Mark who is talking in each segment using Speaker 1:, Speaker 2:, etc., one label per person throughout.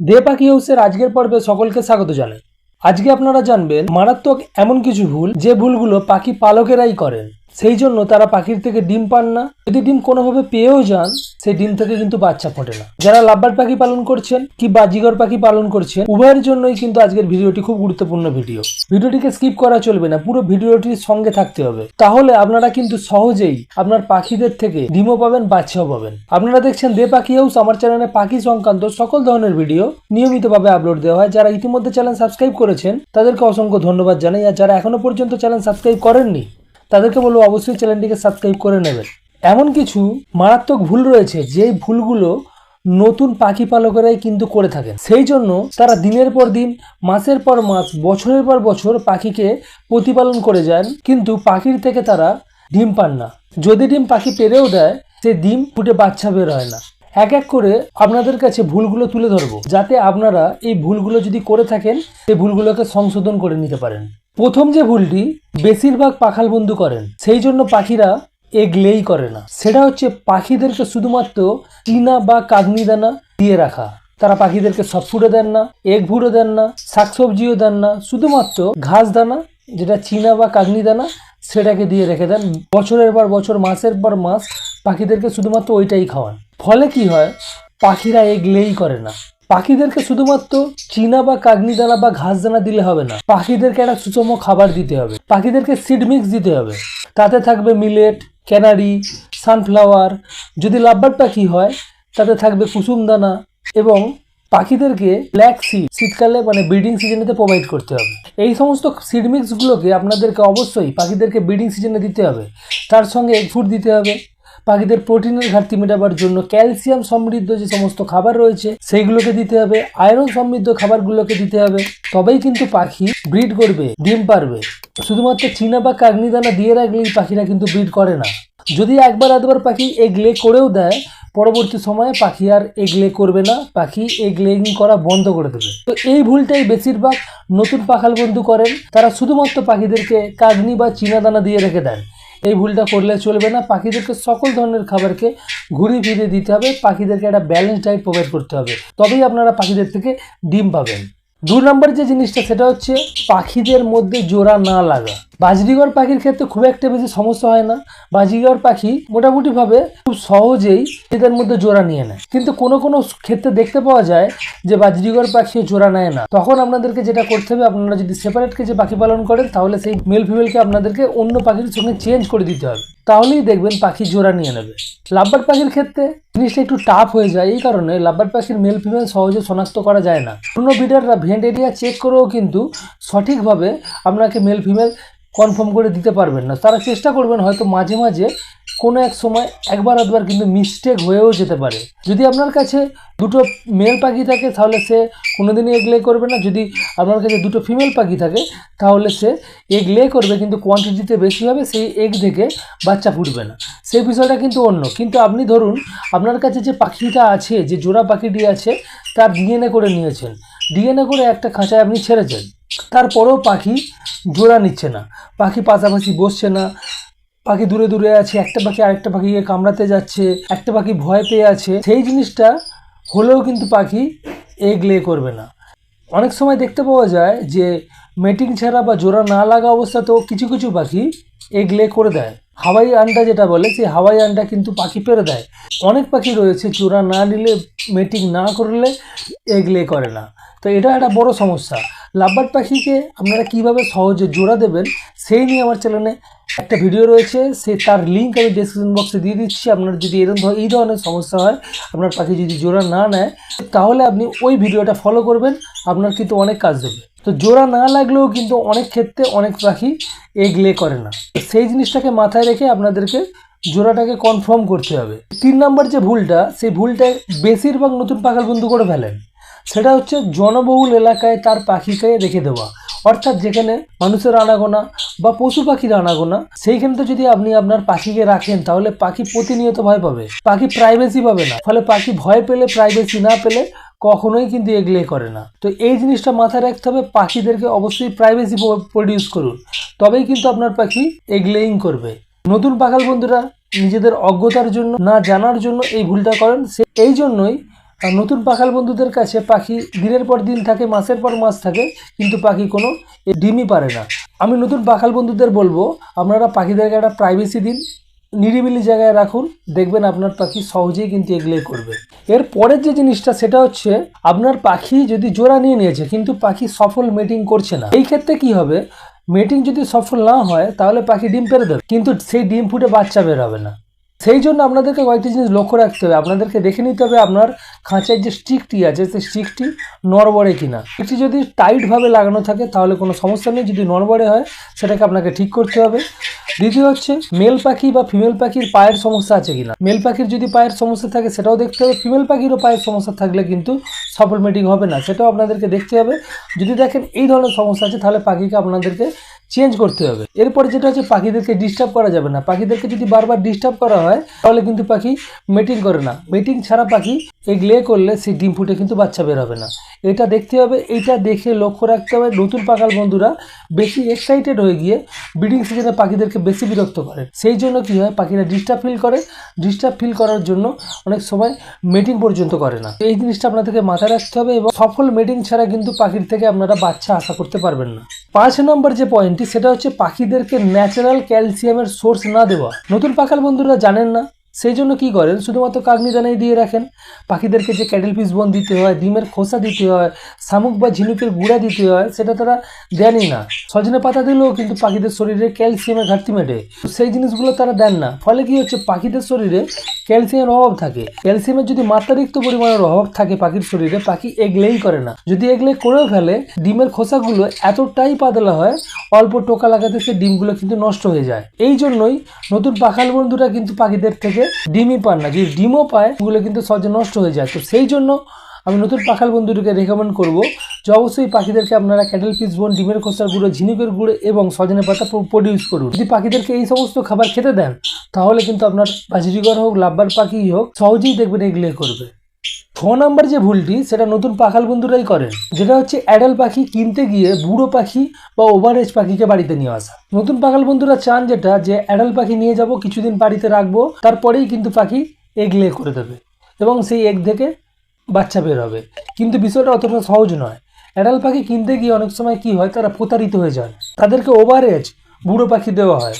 Speaker 1: দে পাখি হাউসের আজকের পর্বে সকলকে স্বাগত জানাই। আজকে আপনারা জানবেন, মারাত্মক এমন কিছু ভুল যে ভুলগুলো পাখি পালকেরাই করেন। সেই জন্য তারা পাখির থেকে ডিম পান না। যদি ডিম কোনোভাবে পেয়েও যান, সেই ডিম থেকে কিন্তু বাচ্চা ফোটে না। যারা লাভবার পাখি পালন করছেন কি বাজিগর পাখি পালন করছেন, উভয়ের জন্যই কিন্তু আজকের ভিডিওটি খুব গুরুত্বপূর্ণ ভিডিও। ভিডিওটিকে স্কিপ করা চলবে না, পুরো ভিডিওটির সঙ্গে থাকতে হবে। তাহলে আপনারা কিন্তু সহজেই আপনার পাখিদের থেকে ডিমও পাবেন, বাচ্চাও পাবেন। আপনারা দেখছেন দে পাখি হাউস, আমার চ্যানেলে পাখি সংক্রান্ত সকল ধরনের ভিডিও নিয়মিতভাবে আপলোড দেওয়া হয়। যারা ইতিমধ্যে চ্যানেল সাবস্ক্রাইব করেছেন, তাদেরকে অসংখ্য ধন্যবাদ জানাই। আর যারা এখনও পর্যন্ত চ্যানেল সাবস্ক্রাইব করেননি তাদেরকে বলব অবশ্যই চ্যানেলটিকে সাবস্ক্রাইব করে নেবেন। এমন কিছু মারাত্মক ভুল রয়েছে, যেই ভুলগুলো নতুন পাখি পালকেরাই কিন্তু করে থাকেন। সেই জন্য তারা দিনের পর দিন, মাসের পর মাস, বছরের পর বছর পাখিকে প্রতিপালন করে যান, কিন্তু পাখির থেকে তারা ডিম পান না। যদি ডিম পাখি পেরেও দেয়, সে ডিম ফুটে বাচ্চা বের হয় না। এক এক করে আপনাদের কাছে ভুলগুলো তুলে ধরবো, যাতে আপনারা এই ভুলগুলো যদি করে থাকেন সেই ভুলগুলোকে সংশোধন করে নিতে পারেন। প্রথম যে ভুলটি বেশিরভাগ পাখাল বন্ধু করেন, সেই জন্য পাখিরা এগলেই করে না। সেটা হচ্ছে পাখিদেরকে শুধুমাত্র চীনা বা কাগনি দানা দিয়ে রাখা। তারা পাখিদেরকে সব ফুটে দেন না, এগ ভুড়ো দেন না শাকসবজিও দেন না, শুধুমাত্র ঘাস দানা, যেটা চীনা বা কাগনি দানা, সেটাকে দিয়ে রেখে দেন। বছরের পর বছর, মাসের পর মাস পাখিদেরকে শুধুমাত্র ওইটাই খাওয়ান। ফলে কি হয়? পাখিরা এগলেই করে না। পাখিদেরকে শুধুমাত্র চীনা বা কাগনি দানা বা ঘাস দানা দিলে হবে না। পাখিদেরকে একটা সুষম খাবার দিতে হবে। পাখিদেরকে সিড মিক্স দিতে হবে। তাতে থাকবে মিলেট ক্যানারি সানফ্লাওয়ার যদি লাভবার পাখি হয়, তাতে থাকবে কুসুম দানা এবং পাখিদেরকে ব্ল্যাক সিড শীতকালে মানে ব্রিডিং সিজনেতে প্রোভাইড করতে হবে। এই সমস্ত সিড মিক্সগুলোকে আপনাদেরকে অবশ্যই পাখিদেরকে ব্রিডিং সিজনে দিতে হবে। তার সঙ্গে এগ ফুড দিতে হবে। পাখিদের প্রোটিনের ঘাটতি মেটাবার জন্য ক্যালসিয়াম সমৃদ্ধ যে সমস্ত খাবার রয়েছে সেইগুলোকে দিতে হবে। আয়রন সমৃদ্ধ খাবারগুলোকে দিতে হবে। তবেই কিন্তু পাখি ব্রিড করবে, ডিম পারবে। শুধুমাত্র চীনা বা কাগনি দানা দিয়ে রাখলেই পাখিরা কিন্তু ব্রিড করে না। যদি একবার আধবার পাখি এগলে করেও দেয়, পরবর্তী সময়ে পাখি আর এগলে করবে না। পাখি এগলেইং করা বন্ধ করে দেবে। তো এই ভুলটাই বেশিরভাগ নতুন পাখাল বন্ধু করেন। তারা শুধুমাত্র পাখিদেরকে কাগনি বা চীনা দানা দিয়ে রেখে দেন। এই ভুলটা করলে চলবে না। পাখিদেরকে সকল ধরনের খাবারকে ঘুরিয়ে ফিরিয়ে দিতে হবে। পাখিদেরকে একটা ব্যালেন্স ডায়েট প্রোভাইড করতে হবে। তবেই আপনারা পাখিদের থেকে ডিম পাবেন। দু নম্বর যে জিনিসটা, সেটা হচ্ছে পাখিদের মধ্যে জোড়া না লাগা। বাজরিগর পাখির ক্ষেত্রে খুব একটা বেশি সমস্যা হয় না। বাজরিগর পাখি মোটামুটিভাবে খুব সহজেই এদের মধ্যে জোড়া নিয়ে নেয়। কিন্তু কোনো কোনো ক্ষেত্রে দেখতে পাওয়া যায় যে বাজরিগর পাখি জোড়া নেয় না। তখন আপনাদেরকে যেটা করতে হবে, আপনারা যদি সেপারেটকে যে পাখি পালন করেন, তাহলে সেই মেল ফিমেলকে আপনাদেরকে অন্য পাখির সঙ্গে চেঞ্জ করে দিতে হবে। তাহলেই দেখবেন পাখি জোড়া নিয়ে নেবে। লাভবার পাখির ক্ষেত্রে জিনিসটা একটু টাফ হয়ে যায়, এই কারণে লাভবার পাখির মেল ফিমেল সহজে শনাক্ত করা যায় না। অন্য ব্রিডাররা ভেন্ট এরিয়া চেক করেও কিন্তু সঠিকভাবে আপনাকে মেল ফিমেল কনফার্ম করে দিতে পারবেন না। তারা চেষ্টা করবেন হয়তো মাঝে মাঝে কোনো এক সময় একবার আধবার কিন্তু মিস্টেক হয়েও যেতে পারে। যদি আপনার কাছে দুটো মেল পাখি থাকে, তাহলে সে কোনোদিনই এগ লে করবে না। যদি আপনার কাছে দুটো ফিমেল পাখি থাকে, তাহলে সে এগ লে করবে, কিন্তু কোয়ান্টিটিতে বেশি হবে, সেই এগ থেকে বাচ্চা ফুটবে না। সেই বিষয়টা কিন্তু অন্য। কিন্তু আপনি ধরুন, আপনার কাছে যে পাখিটা আছে, যে জোড়া পাখিটি আছে, তার ডিএনএ করে নিয়েছেন। ডিএনএ করে একটা খাঁচায় আপনি ছেড়েছেন। তারপরেও পাখি জোড়া নিচ্ছে না। পাখি পাশাপাশি বসছে না। পাখি দূরে দূরে আছে, একটা পাখি আরেকটা পাখিকে কামড়াতে যাচ্ছে, একটা পাখি ভয় পেয়ে আছে। সেই জিনিসটা হলেও কিন্তু পাখি এগলে করবে না। অনেক সময় দেখতে পাওয়া যায় যে মেটিং ছাড়া বা জোড়া না লাগা অবস্থাতেও কিছু কিছু পাখি এগলে করে দেয়। হাওয়াই আন্ডা যেটা বলে, সেই হাওয়াই আন্ডা কিন্তু পাখি পেরে দেয়। অনেক পাখি রয়েছে জোড়া না নিলে, মেটিং না করলে এগলে করে না। তো এটা একটা বড় সমস্যা। লাভবার্ড পাখিকে আপনারা কীভাবে সহজে জোড়া দেবেন, সেই নিয়ে আমার চ্যানেলে একটা ভিডিও রয়েছে। সে তার লিঙ্ক আমি ডিসক্রিপশন বক্সে দিয়ে দিচ্ছি। আপনার যদি এরকম এই ধরনের সমস্যা হয়, আপনার পাখি যদি জোড়া না নেয়, তাহলে আপনি ওই ভিডিওটা ফলো করবেন। আপনার কিন্তু অনেক কাজ দেবে। তো জোড়া না লাগলেও কিন্তু অনেক ক্ষেত্রে অনেক পাখি এগলে করে না। সেই জিনিসটাকে মাথায় রেখে আপনাদেরকে জোড়াটাকে কনফার্ম করতে হবে। তিন নম্বর যে ভুলটা, সেই ভুলটা বেশিরভাগ নতুন পাখাল বন্ধু করে ফেলেন। সেটা হচ্ছে জনবহুল এলাকায় তার পাখিকে রেখে দেওয়া। অর্থাৎ যেখানে মানুষের আনাগোনা বা পশু পাখির আনাগোনা, সেইখানে তো যদি আপনি আপনার পাখিকে রাখেন, তাহলে পাখি প্রতিনিয়ত ভয় পাবে। পাখি প্রাইভেসি পাবে না। ফলে পাখি ভয় পেলে প্রাইভেসি না পেলে কখনোই কিন্তু এগলে করে না। তো এই জিনিসটা মাথায় রাখতে হবে, পাখিদেরকে অবশ্যই প্রাইভেসি প্রডিউস করুন। তবেই কিন্তু আপনার পাখি এগলেইং করবে। নতুন পাখাল বন্ধুরা, নিজেদের অজ্ঞতার জন্য না জানার জন্য এই ভুলটা করেন। সে এই জন্যই আর নতুন পাখাল বন্ধুদের কাছে পাখি দিনের পর দিন থাকে, মাসের পর মাস থাকে, কিন্তু পাখি কোনো ডিমই পারে না। আমি নতুন পাখাল বন্ধুদের বলব, আপনারা পাখিদেরকে একটা প্রাইভেসি দিন, নিরিবিলি জায়গায় রাখুন, দেখবেন আপনার পাখি সহজেই কিন্তু এগুলোই করবে। এর পরের যে জিনিসটা, সেটা হচ্ছে আপনার পাখি যদি জোড়া নিয়ে নিয়েছে, কিন্তু পাখি সফল মিটিং করছে না। এই ক্ষেত্রে কি হবে? মিটিং যদি সফল না হয়, তাহলে পাখি ডিম পেরে দেবে, কিন্তু সেই ডিম ফুটে বাচ্চা বের হবে না। সেই জন্য আপনাদেরকে কয়েকটি জিনিস লক্ষ্য রাখতে হবে। আপনাদেরকে দেখে নিতে হবে আপনার খাঁচায় যে স্টিকটি আছে, সেই স্টিকটি নড়বড়ে কিনা। এটি যদি টাইটভাবে লাগানো থাকে, তাহলে কোনো সমস্যা নেই। যদি নড়বড়ে হয়, সেটাকে আপনাকে ঠিক করতে হবে। দ্বিতীয় হচ্ছে মেল পাখি বা ফিমেল পাখির পায়ের সমস্যা আছে কিনা? মেল পাখির যদি পায়ের সমস্যা থাকে, সেটাও দেখতে হবে। ফিমেল পাখিরও পায়ের সমস্যা থাকলে কিন্তু সফল মিটিং হবে না। সেটাও আপনাদেরকে দেখতে হবে। যদি দেখেন এই ধরনের সমস্যা আছে, তাহলে পাখিকে আপনাদেরকে চেঞ্জ করতে হবে। এরপরে যেটা হচ্ছে, পাখিদেরকে ডিস্টার্ব করা যাবে না। পাখিদেরকে যদি বারবার ডিস্টার্ব করা হয়, তাহলে কিন্তু পাখি মিটিং করে না। মিটিং ছাড়া পাখি এগলে করলে সেই ডিম ফুটে কিন্তু বাচ্চা বের হবে না। এটা দেখতে হবে, এটা দেখে লক্ষ্য রাখতে হবে। নতুন পাখাল বন্ধুরা, বেশি এক্সাইটেড হয়ে গিয়ে ব্রিডিং সিজনে পাখিদেরকে বেশি বিরক্ত করে। সেই জন্য কি হয়, পাখিরা ডিস্টার্ব ফিল করে। ডিস্টার্ব ফিল করার জন্য অনেক সময় মিটিং পর্যন্ত করে না। এই জিনিসটা আপনাদেরকে মাথায় রাখতে হবে এবং সফল মিটিং ছাড়া কিন্তু পাখির থেকে আপনারা বাচ্চা আশা করতে পারবেন না। পাঁচ নম্বর যে পয়েন্টটি সেটা হচ্ছে পাখিদেরকে ন্যাচারাল ক্যালসিয়ামের সোর্স না দেওয়া। নতুন পাখাল বন্ধুরা জানেন না? সেই জন্য কী করেন? শুধুমাত্র কাগনি দানাই দিয়ে রাখেন। পাখিদেরকে যে ক্যাটেল পিস বোন দিতে হয়, ডিমের খোসা দিতে হয়, শামুক বা ঝিনুকের গুঁড়া দিতে হয়, সেটা তারা দেনই না। সজনে পাতা দিলেও কিন্তু পাখিদের শরীরে ক্যালসিয়ামের ঘাটতি মেটে। সেই জিনিসগুলো তারা দেন না। ফলে কি হচ্ছে? পাখিদের শরীরে ক্যালসিয়ামের অভাব থাকে। ক্যালসিয়ামের যদি মাত্রাতিরিক্ত পরিমাণের অভাব থাকে পাখির শরীরে, পাখি এগলেই করে না। যদি এগলে করেও ফেলে, ডিমের খোসাগুলো এতটাই পাতলা হয়, অল্প টোকা লাগাতে সে ডিমগুলো কিন্তু নষ্ট হয়ে যায়। এই জন্যই নতুন পাখাল বন্ধুরা কিন্তু পাখিদের থেকে ডিমই পান না। যদি ডিমও পায় ওগুলো কিন্তু সহজে নষ্ট হয়ে যায়। তো সেই জন্য আমি নতুন পাখাল বন্ধুটিকে রেকমেন্ড করব যে অবশ্যই পাখিদেরকে আপনারা ক্যাটেল পিস বোন ডিমের খোসার গুঁড়ো, ঝিনুকের গুঁড়ো এবং সজনে পাতা প্রডিউস করুন। যদি পাখিদেরকে এই সমস্ত খাবার খেতে দেন, তাহলে কিন্তু আপনার বাজিরিগর হোক লাভবার পাখি হোক, সহজেই দেখবেন এগুলো করবে। ছ নম্বর যে ভুলটি, সেটা নতুন পাখাল বন্ধুরাই করেন। যেটা হচ্ছে অ্যাডাল পাখি কিনতে গিয়ে বুড়ো পাখি বা ওভার এজ পাখিকে বাড়িতে নিয়ে আসা। নতুন পাখাল বন্ধুরা চান যেটা, যে অ্যাডাল পাখি নিয়ে যাব, কিছুদিন বাড়িতে রাখব, তারপরেই কিন্তু পাখি এগলে করে দেবে এবং সেই এগ থেকে বাচ্চা বের হবে। কিন্তু বিষয়টা অতটা সহজ নয়। অ্যাডাল পাখি কিনতে গিয়ে অনেক সময় কি হয়, তারা প্রতারিত হয়ে যায়। তাদেরকে ওভার এজ বুড়ো পাখি দেওয়া হয়।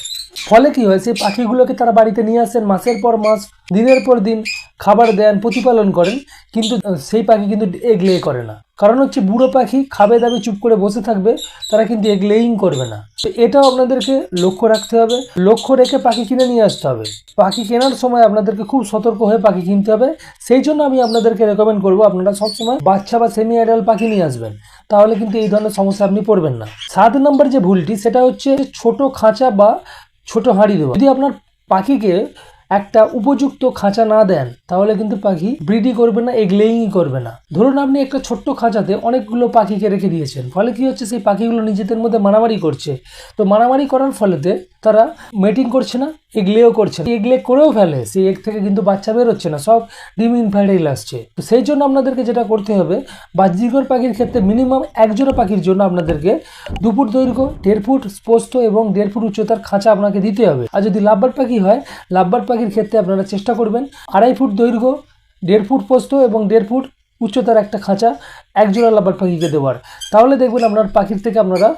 Speaker 1: ফলে কি হয়, সেই পাখিগুলোকে তারা বাড়িতে নিয়ে আসেন, মাসের পর মাস, দিনের পর দিন খাবার দেন, প্রতিপালন করেন, কিন্তু সেই পাখি কিন্তু এগলে করে না। কারণ হচ্ছে বুড়ো পাখি খাবে দাবে চুপ করে বসে থাকবে, তারা কিন্তু এগ লেইং করবে না। তো এটাও আপনাদেরকে লক্ষ্য রাখতে হবে, লক্ষ্য রেখে পাখি কিনে নিয়ে আসতে হবে। পাখি কেনার সময় আপনাদেরকে খুব সতর্ক হয়ে পাখি কিনতে হবে, সেই জন্য আমি আপনাদেরকে রেকমেন্ড করব, আপনারা সবসময় বাচ্চা বা সেমি অ্যাডাল্ট পাখি নিয়ে আসবেন। তাহলে কিন্তু এই ধরনের সমস্যা আপনি পড়বেন না। সাত নম্বর যে ভুলটি, সেটা হচ্ছে ছোট খাঁচা বা ছোট হাঁড়ি দেবো। যদি আপনার পাখিকে একটা উপযুক্ত খাঁচা না দেন, তাহলে কিন্তু পাখি ব্রিডি করবে না, এগলেইংই করবে না। ধরুন আপনি একটা ছোট্ট খাঁচাতে অনেকগুলো পাখিকে রেখে দিয়েছেন, ফলে কি হচ্ছে? সেই পাখিগুলো নিজেদের মধ্যে মারামারি করছে। তো মারামারি করার ফলেতে তারা মেটিং করছে না এগলেও করছে না। এগলে করেও ফেলে, সেই এগ থেকে কিন্তু বাচ্চা বেরোচ্ছে না, সব ডিম ইনফার্টাইল আসছে। তো সেই জন্য আপনাদেরকে যেটা করতে হবে, বাহ্যিকর পাখির ক্ষেত্রে মিনিমাম একজোড়া পাখির জন্য আপনাদেরকে দু ফুট দৈর্ঘ্য, দেড় ফুট স্পষ্ট এবং দেড় ফুট উচ্চতার খাঁচা আপনাকে দিতে হবে। আর যদি লাভবার পাখি হয়, লাভবার পাখির ক্ষেত্রে আপনারা চেষ্টা করবেন আড়াই ফুট দৈর্ঘ্য, দেড় ফুট পোস্ত এবং দেড় ফুট উচ্চতার একটা খাঁচা এক জোড়া লাভবার পাখিকে দেওয়ার। তাহলে দেখবেন আপনার পাখির থেকে আপনারা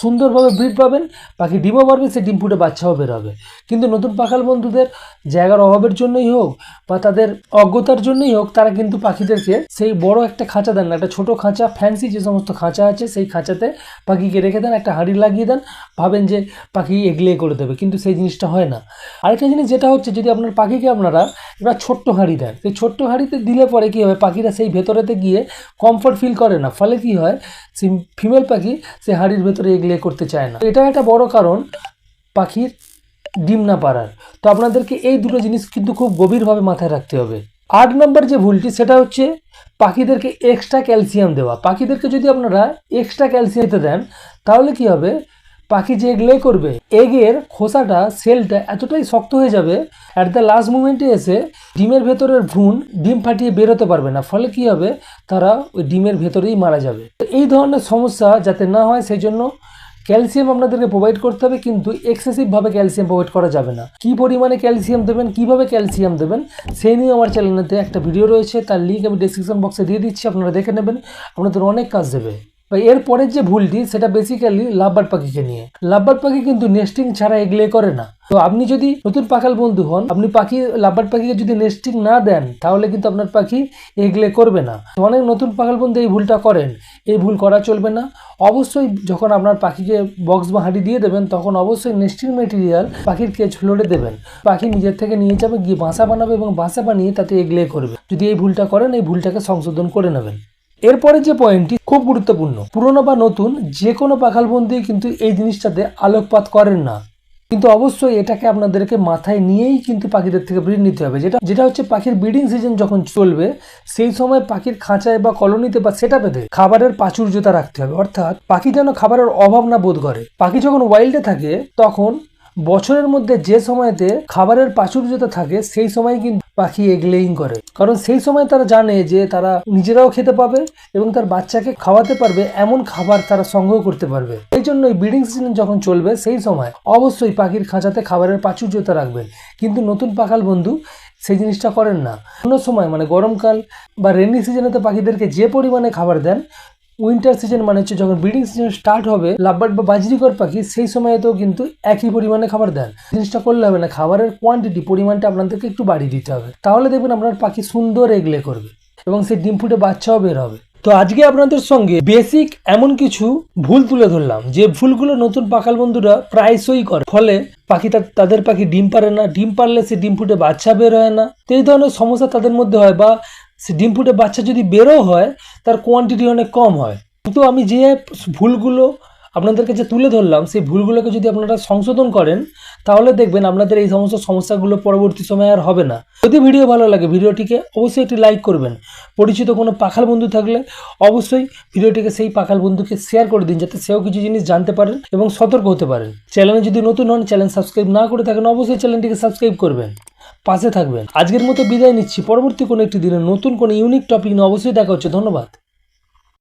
Speaker 1: সুন্দরভাবে ব্রিড পাবেন, পাখি ডিমও পারবে সে ডিম ফুটে বাচ্চাও বের হবে কিন্তু নতুন পাখাল বন্ধুদের জায়গার অভাবের জন্যই হোক বা তাদের অজ্ঞতার জন্যই হোক, তারা কিন্তু পাখিদেরকে সেই বড় একটা খাঁচা দেন না, একটা ছোটো খাঁচা ফ্যান্সি যে সমস্ত খাঁচা আছে, সেই খাঁচাতে পাখিকে রেখে দেন, একটা হাঁড়ি লাগিয়ে দেন, ভাবেন যে পাখি এগলে করে দেবে, কিন্তু সেই জিনিসটা হয় না। আরেকটা জিনিস যেটা হচ্ছে, যদি আপনার পাখিকে আপনারা একটা ছোট্ট হাঁড়ি দেন, সেই ছোট্ট হাঁড়িতে দিলে পরে কী হবে, পাখিরা সেই ভেতরেতে গিয়ে কমফর্ট ফিল করে না। ফলে কি হয় সে ফিমেল পাখি সে হাড়ির ভেতরে এগলে করতে চায় না। এটা একটা বড় কারণ পাখির ডিম না পারার তো আপনাদেরকে এই দুটো জিনিস কিন্তু খুব গভীরভাবে মাথায় রাখতে হবে। আট নম্বর যে ভুলটি, সেটা হচ্ছে পাখিদেরকে এক্সট্রা ক্যালসিয়াম দেওয়া। পাখিদেরকে যদি আপনারা এক্সট্রা ক্যালসিয়াম দেন, তাহলে কি হবে পাখি যে এগ লে করবে, এগের খোসাটা, সেলটা এতটাই শক্ত হয়ে যাবে অ্যাট দ্য লাস্ট মুমেন্টে এসে ডিমের ভেতরের ভ্রূণ ডিম ফাটিয়ে বেরোতে পারবে না। ফলে কি হবে? তারা ওই ডিমের ভেতরেই মারা যাবে। এই ধরনের সমস্যা যাতে না হয় সেই জন্য ক্যালসিয়াম আপনাদেরকে প্রোভাইড করতে হবে, কিন্তু এক্সেসিভভাবে ক্যালসিয়াম প্রোভাইড করা যাবে না। কি পরিমাণে ক্যালসিয়াম দেবেন, কীভাবে ক্যালসিয়াম দেবেন, সেই নিয়ে আমার চ্যানেলেতে একটা ভিডিও রয়েছে। তার লিঙ্ক আমি ডিসক্রিপশন বক্সে দিয়ে দিচ্ছি, আপনারা দেখে নেবেন। আপনাদের অনেক কাজ দেবে। বা এরপরের যে ভুলটি, সেটা বেসিক্যালি লাভবার পাখিকে নিয়ে। লাভবার পাখি কিন্তু নেস্টিং ছাড়া এগলে করে না। তো আপনি যদি নতুন পাখাল বন্ধু হন, আপনি পাখি, লাভবার পাখিকে যদি নেস্টিং না দেন, তাহলে কিন্তু আপনার পাখি এগলে করবে না। অনেক নতুন পাখাল বন্ধু এই ভুলটা করেন। এই ভুল করা চলবে না। অবশ্যই যখন আপনার পাখিকে বক্স বা হাঁড়ি দিয়ে দেবেন, তখন অবশ্যই নেস্টিং মেটেরিয়াল পাখির কেজ ফ্লোরে দেবেন। পাখি নিজের থেকে নিয়ে যাবে, গিয়ে বাসা বানাবে এবং বাসা বানিয়ে তাতে এগলে করবে। যদি এই ভুলটা করেন, এই ভুলটাকে সংশোধন করে নেবেন। এরপরে যে পয়েন্টটি খুব গুরুত্বপূর্ণ, পুরনো বা নতুন যে কোনো পাখালবন্দি কিন্তু এই জিনিসটাতে আলোকপাত করেন না। কিন্তু অবশ্যই এটাকে আপনাদেরকে মাথায় নিয়েই কিন্তু পাখিদের থেকে ব্রিড নিতে হবে। যেটা যেটা হচ্ছে পাখির ব্রিডিং সিজন যখন চলবে, সেই সময় পাখির খাঁচায় বা কলোনিতে বা সেটা পেতে খাবারের প্রাচুর্যতা রাখতে হবে। অর্থাৎ পাখি যেন খাবারের অভাব না বোধ করে। পাখি যখন ওয়াইল্ডে থাকে, তখন বছরের মধ্যে যে সময়তে খাবারের প্রাচুর্যতা থাকে, সেই সময় কিন্তু পাখি এগলেইং করে। কারণ সেই সময় তারা জানে যে তারা নিজেরাও খেতে পাবে এবং তার বাচ্চাকে খাওয়াতে পারবে, এমন খাবার তারা সংগ্রহ করতে পারবে। এই জন্য এই ব্রিডিং সিজন যখন চলবে, সেই সময় অবশ্যই পাখির খাঁচাতে খাবারের প্রাচুর্যতা রাখবেন। কিন্তু নতুন পাখাল বন্ধু সেই জিনিসটা করেন না। কোনো সময় মানে গরমকাল বা রেনি সিজনেতে পাখিদেরকে যে পরিমাণে খাবার দেন উইন্টার সিজন মানে হচ্ছে যখন ব্রিডিং সিজন স্টার্ট হবে, লাভবার্ড বা বাজরিকর পাখি সেই সময়তেও কিন্তু একই পরিমাণে খাবার দেন। জিনিসটা করলে হবে না, খাবারের কোয়ান্টিটি পরিমাণটা আপনাদেরকে একটু বাড়িয়ে দিতে হবে। তাহলে দেখবেন আপনার পাখি সুন্দর এগলে করবে এবং সেই ডিম ফুটে বাচ্চাও বের হবে। তো আজকে আপনাদের সঙ্গে বেসিক এমন কিছু ভুল তুলে ধরলাম, যে ভুলগুলো নতুন পাখাল বন্ধুরা প্রায়শই করে। ফলে পাখি তাদের পাখি ডিম পারে না, ডিম পারলে সে ডিম ফুটে বাচ্চা বের হয় না। তো এই ধরনের সমস্যা তাদের মধ্যে হয় বা সে ডিম ফুটে বাচ্চা যদি বেরো হয়, তার কোয়ান্টিটি অনেক কম হয়। কিন্তু আমি যে ভুলগুলো আপনাদের কাছে তুলে ধরলাম, সেই ভুলগুলোকে যদি আপনারা সংশোধন করেন, তাহলে দেখবেন আপনাদের এই সমস্ত সমস্যাগুলো পরবর্তী সময়ে আর হবে না। যদি ভিডিও ভালো লাগে, ভিডিওটিকে অবশ্যই একটি লাইক করবেন। পরিচিত কোনো পাখাল বন্ধু থাকলে অবশ্যই ভিডিওটিকে সেই পাখাল বন্ধুকে শেয়ার করে দিন, যাতে সেও কিছু জিনিস জানতে পারেন এবং সতর্ক হতে পারেন চ্যানেলে যদি নতুন হন, চ্যানেল সাবস্ক্রাইব না করে থাকেন, অবশ্যই চ্যানেলটিকে সাবস্ক্রাইব করবেন। পাশে থাকবেন। আজকের মতো বিদায় নিচ্ছি। পরবর্তী কোনো একটি দিনে নতুন কোনো ইউনিক টপিক নিয়ে অবশ্যই দেখা হচ্ছে। ধন্যবাদ।